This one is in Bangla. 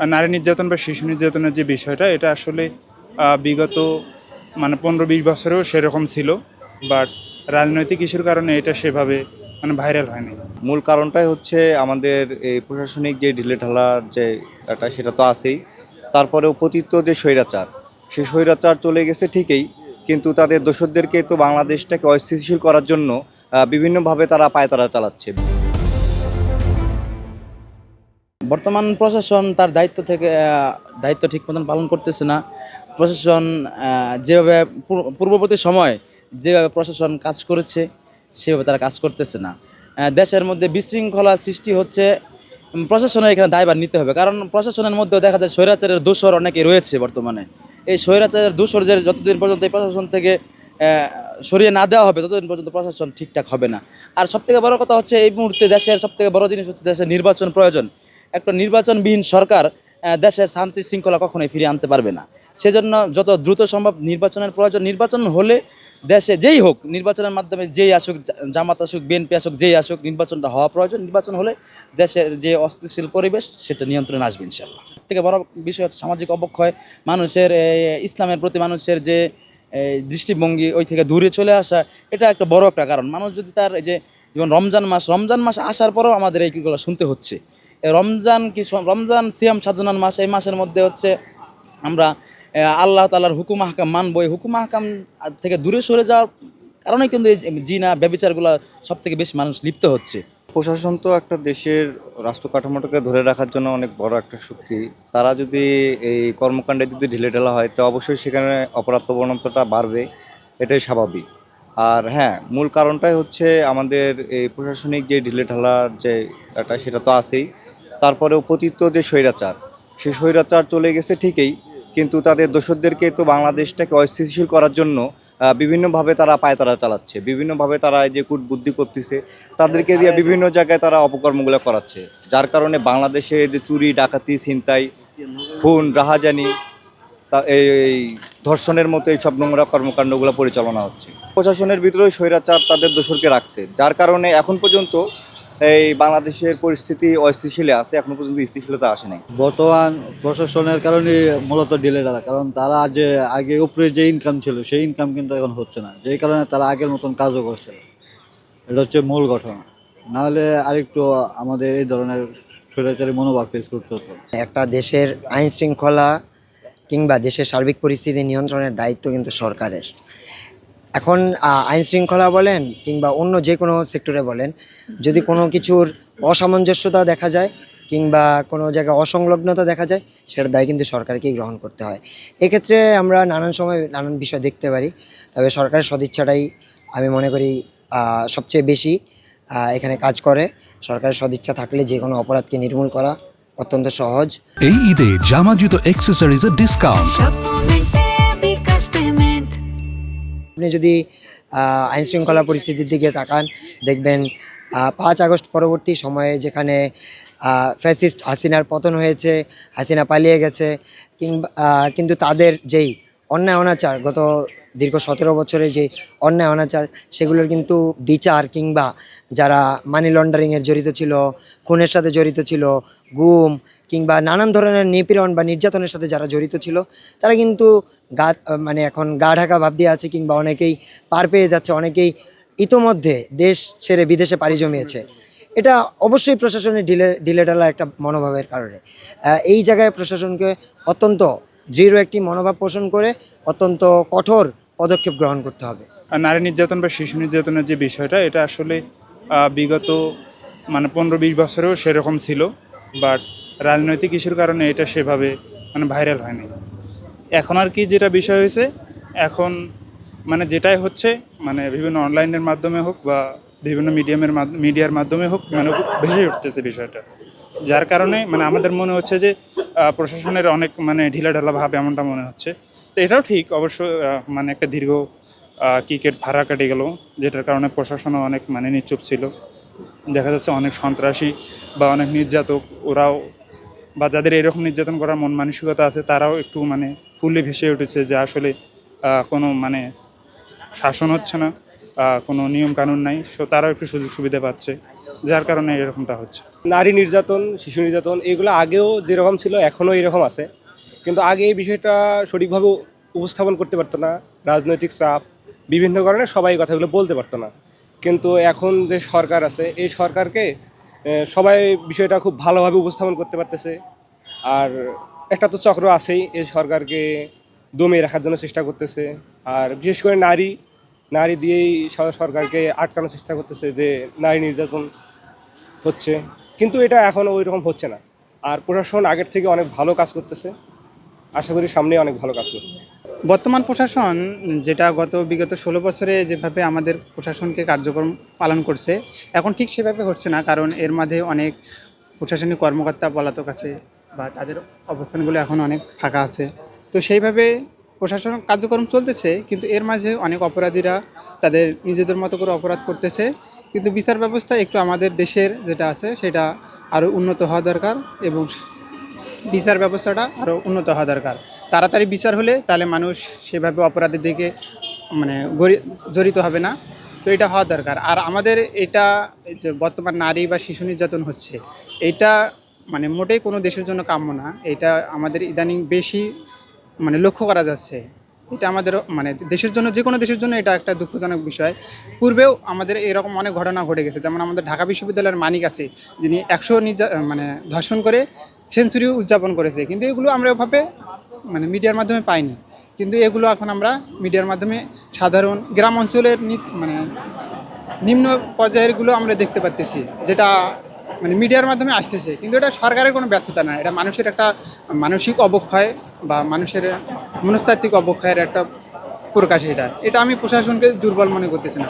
নারী নির্যাতন বা শিশু নির্যাতনের যে বিষয়টা, এটা আসলে বিগত মানে পনেরো বিশ বছরেও সেরকম ছিল, বাট রাজনৈতিক ইস্যুর কারণে এটা সেভাবে মানে ভাইরাল হয়নি। মূল কারণটাই হচ্ছে আমাদের এই প্রশাসনিক যে ঢিলেঢালার যে একটা সেটা তো আছেই। তারপরেও পতিত যে স্বৈরাচার সেই স্বৈরাচার চলে গেছে ঠিকই, কিন্তু তাদের দোষদেরকে তো বাংলাদেশটাকে অস্থিতিশীল করার জন্য বিভিন্নভাবে তারা পায়তারা চালাচ্ছে। বর্তমান প্রশাসন তার দায়িত্ব থেকে দায়িত্ব ঠিক মতন পালন করতেছে না। প্রশাসন যেভাবে পূর্ববর্তী সময় যেভাবে প্রশাসন কাজ করেছে, সেভাবে তারা কাজ করতেছে না। দেশের মধ্যে বিশৃঙ্খলা সৃষ্টি হচ্ছে। প্রশাসনের এখানে দায়ভার নিতে হবে। কারণ প্রশাসনের মধ্যেও দেখা যায় স্বৈরাচারের দোষর অনেকে রয়েছে বর্তমানে। এই স্বৈরাচারের দোষর যে যতদিন পর্যন্ত এই প্রশাসন থেকে সরিয়ে না দেওয়া হবে, ততদিন পর্যন্ত প্রশাসন ঠিকঠাক হবে না। আর সবথেকে বড় কথা হচ্ছে, এই মুহূর্তে দেশের সবথেকে বড় জিনিস হচ্ছে দেশের নির্বাচন প্রয়োজন। একটা নির্বাচনবিহীন সরকার দেশের শান্তি শৃঙ্খলা কখনোই ফিরিয়ে আনতে পারবে না। সেজন্য যত দ্রুত সম্ভব নির্বাচনের প্রয়োজন, নির্বাচন হলে দেশে যেই হোক, নির্বাচনের মাধ্যমে যেই আসুক জামাত আসুক, বিএনপি আসুক, যেই আসুক, নির্বাচনটা হওয়া প্রয়োজন। নির্বাচন হলে দেশের যে অস্থিতিশীল পরিবেশ, সেটা নিয়ন্ত্রণে আসবে ইনশাল্লাহ থেকে বড় বিষয় হচ্ছে সামাজিক অবক্ষয়। মানুষের ইসলামের প্রতি মানুষের যে দৃষ্টিভঙ্গি ওই থেকে দূরে চলে আসা, এটা একটা বড় একটা কারণ। মানুষ যদি তার, এই যে, যেমন রমজান মাস রমজান মাস আসার পরেও আমাদের এইগুলো শুনতে হচ্ছে। রমজান কি রমজান সিয়াম সাধনার মাস, এই মাসের মধ্যে হচ্ছে আমরা আল্লাহ তালার হুকুম হাকাম মানবো। এই হুকুম হাকাম থেকে দূরে সরে যাওয়ার কারণে কিন্তু এই জিনা, ব্যবচারগুলো সব থেকে বেশি মানুষ লিপ্ত হচ্ছে। প্রশাসন তো একটা দেশের রাষ্ট্র কাঠামোটাকে ধরে রাখার জন্য অনেক বড় একটা শক্তি। তারা যদি এই কর্মকাণ্ডে যদি ঢিলেঢালা হয়, তো অবশ্যই সেখানে অপরাধ প্রবণতাটা বাড়বে। এটাই স্বাভাবিক। আর হ্যাঁ মূল কারণটাই হচ্ছে আমাদের এই প্রশাসনিক যে ঢিলে ঢালার যে একটা সেটা তো আছেই। তারপরেও পতিত যে স্বৈরাচার, সে স্বৈরাচার চলে গেছে ঠিকই, কিন্তু তাদের দোষদেরকে তো বাংলাদেশটাকে অস্থিতিশীল করার জন্য বিভিন্নভাবে তারা পায়তারা চালাচ্ছে, বিভিন্নভাবে তারা এই যে কূট বুদ্ধি করতেছে, তাদেরকে দিয়ে বিভিন্ন জায়গায় তারা অপকর্মগুলো করাচ্ছে, যার কারণে বাংলাদেশে যে চুরি, ডাকাতি, ছিনতাই, খুন, রাহাজানি, তা এই এই ধর্ষণের মতো এইসব নোংরা কর্মকাণ্ডগুলো পরিচালনা হচ্ছে। প্রশাসনের ভিতরেও স্বৈরাচার তাদের দোষরকে রাখছে, যার কারণে এখন পর্যন্ত এই বাংলাদেশের পরিস্থিতি অস্থিতিশীলে আছে এখনও পর্যন্ত স্থিতিশীলতা আসে নাই বর্তমান প্রশাসনের কারণে মূলত ডিলে ডালা কারণ তারা যে আগে উপরে যে ইনকাম ছিল সেই ইনকাম কিন্তু এখন হচ্ছে না। যেই কারণে তারা আগের মতন কাজও করছে এটা হচ্ছে মূল ঘটনা। নাহলে আরেকটু আমাদের এই ধরনের স্বৈরাচারী মনোভাব ফেস করতে হতো। একটা দেশের আইন শৃঙ্খলা কিংবা দেশের সার্বিক পরিস্থিতি নিয়ন্ত্রণের দায়িত্ব কিন্তু সরকারের। এখন আইন শৃঙ্খলা বলেন কিংবা অন্য যে কোনো সেক্টরে বলেন যদি কোনো কিছুর অসামঞ্জস্যতা দেখা যায় কিংবা কোনো জায়গায় অসংলগ্নতা দেখা যায় সেটার দায় কিন্তু সরকারকেই গ্রহণ করতে হয়। এক্ষেত্রে আমরা নানান সময় নানান বিষয় দেখতে পারি তবে সরকারের সদিচ্ছাটাই আমি মনে করি সবচেয়ে বেশি এখানে কাজ করে। সরকারের সদিচ্ছা থাকলে যে কোনো অপরাধকে নির্মূল করা অত্যন্ত সহজ। এই ঈদে জামা জুতো অ্যাক্সেসরিজের ডিসকাউন্ট আপনি যদি আইনশৃঙ্খলা আইন শৃঙ্খলা পরিস্থিতির দিকে তাকান, দেখবেন পাঁচ আগস্ট পরবর্তী সময়ে যেখানে ফ্যাসিস্ট হাসিনার পতন হয়েছে, হাসিনা পালিয়ে গেছে, কিংবা কিন্তু তাদের যেই অন্যায় অনাচার গত দীর্ঘ সতেরো বছরের যে অন্যায়, অনাচার, সেগুলোর কিন্তু বিচার কিংবা যারা মানি লন্ডারিংয়ের জড়িত ছিল, খুনের সাথে জড়িত ছিল, গুম কিংবা নানান ধরনের নিপীড়ন বা নির্যাতনের সাথে যারা জড়িত ছিল, তারা কিন্তু গা মানে এখন গা ঢাকা ভাব দিয়ে আছে কিংবা অনেকেই পার পেয়ে যাচ্ছে, অনেকেই ইতোমধ্যে দেশ ছেড়ে বিদেশে পাড়ি জমিয়েছে। এটা অবশ্যই প্রশাসনের ঢিলে ঢিলেঢালা একটা মনোভাবের কারণে। এই জায়গায় প্রশাসনকে অত্যন্ত দৃঢ় একটি মনোভাব পোষণ করে, অত্যন্ত কঠোর পদক্ষেপ গ্রহণ করতে হবে। আর নারী নির্যাতন বা শিশু নির্যাতনের যে বিষয়টা, এটা আসলে বিগত মানে পনেরো বিশ বছরেও সেরকম ছিল, বাট রাজনৈতিক ইস্যুর কারণে এটা সেভাবে মানে ভাইরাল হয়নি। এখন আর কি যেটা বিষয় হয়েছে, এখন মানে যেটাই হচ্ছে মানে বিভিন্ন অনলাইনের মাধ্যমে হোক বা বিভিন্ন মিডিয়ামের মিডিয়ার মাধ্যমে হোক মানে ভেসে উঠতেছে বিষয়টা। যার কারণে মানে আমাদের মনে হচ্ছে যে প্রশাসনের অনেক মানে ঢিলাঢালা ভাব এমনটা মনে হচ্ছে। তো এটাও ঠিক অবশ্য মানে একটা দীর্ঘ ক্রিকেট ভাড়া কেটে গেল, যেটার কারণে প্রশাসনও অনেক মানে নিশ্চুপ ছিল। দেখা যাচ্ছে অনেক সন্ত্রাসী বা অনেক নির্যাতক, ওরাও, বা যাদের এরকম নির্যাতন করার মন মানসিকতা আছে, তারাও একটু মানে ফুলে ভেসে উঠেছে যে আসলে কোনো মানে শাসন হচ্ছে না কোনো নিয়ম কানুন নাই, সো তারাও একটু সুযোগ সুবিধা পাচ্ছে, যার কারণে এরকমটা হচ্ছে। নারী নির্যাতন, শিশু নির্যাতন, এগুলো আগেও যেরকম ছিল, এখনও এরকম আছে। কিন্তু আগে এই বিষয়টা সঠিকভাবে উপস্থাপন করতে পারতো না, রাজনৈতিক চাপ, বিভিন্ন কারণে সবাই কথাগুলো বলতে পারতো না। কিন্তু এখন যে সরকার আছে, এই সরকারকে সবাই বিষয়টা খুব ভালোভাবে উপস্থাপন করতে পারতেছে। আর একটা তো চক্র আছেই, এই সরকারকে দমিয়ে রাখার জন্য চেষ্টা করতেছে। আর বিশেষ করে নারী নারী দিয়েই সরকারকে আটকানোর চেষ্টা করতেছে যে নারী নির্যাতন হচ্ছে। কিন্তু এটা এখন ওই রকম হচ্ছে না। আর প্রশাসন আগের থেকে অনেক ভালো কাজ করতেছে। আশা করি সামনে অনেক ভালো কাজ করবে। বর্তমান প্রশাসন যেটা গত বিগত ষোলো বছরে যেভাবে আমাদের প্রশাসনকে কার্যক্রম পালন করছে, এখন ঠিক সেভাবে হচ্ছে না, কারণ এর মাঝে অনেক প্রশাসনিক কর্মকর্তা পলাতক আছে বা তাদের অবস্থানগুলো এখন অনেক ফাঁকা আছে। তো সেইভাবে প্রশাসন কার্যক্রম চলতেছে, কিন্তু এর মাঝে অনেক অপরাধীরা তাদের নিজেদের মতো করে অপরাধ করতেছে। কিন্তু বিচার ব্যবস্থা একটু আমাদের দেশের যেটা আছে, সেটা আরও উন্নত হওয়া দরকার এবং বিচার ব্যবস্থাটা আরও উন্নত হওয়া দরকার। তাড়াতাড়ি বিচার হলে তাহলে মানুষ সেভাবে অপরাধের দিকে মানে জড়িত হবে না। তো এটা হওয়া দরকার। আর আমাদের এটা যে বর্তমান নারী বা শিশু নির্যাতন হচ্ছে, এটা মানে মোটেই কোনো দেশের জন্য কাম্য না। এটা আমাদের ইদানিং বেশি মানে লক্ষ্য করা যাচ্ছে। এটা আমাদের মানে দেশের জন্য, যে কোনো দেশের জন্য এটা একটা দুঃখজনক বিষয়। পূর্বেও আমাদের এরকম অনেক ঘটনা ঘটে গেছে। যেমন আমাদের ঢাকা বিশ্ববিদ্যালয়ের মানিক আছে, যিনি একশো মানে ধর্ষণ করে সেঞ্চুরি উদযাপন করেছে। কিন্তু এগুলো আমরা ওভাবে মানে মিডিয়ার মাধ্যমে পাইনি। কিন্তু এগুলো এখন আমরা মিডিয়ার মাধ্যমে সাধারণ গ্রাম অঞ্চলের মানে নিম্ন পর্যায়েরগুলো আমরা দেখতে পাচ্তেছি যেটা মানে মিডিয়ার মাধ্যমে আসতেছে, কিন্তু এটা সরকারের কোনো ব্যর্থতা না। এটা মানুষের একটা মানসিক অবক্ষয় বা মানুষের মনস্তাত্ত্বিক অবক্ষয়ের একটা প্রকাশ এটা। এটা আমি প্রশাসনকে দুর্বল মনে করতেছি না।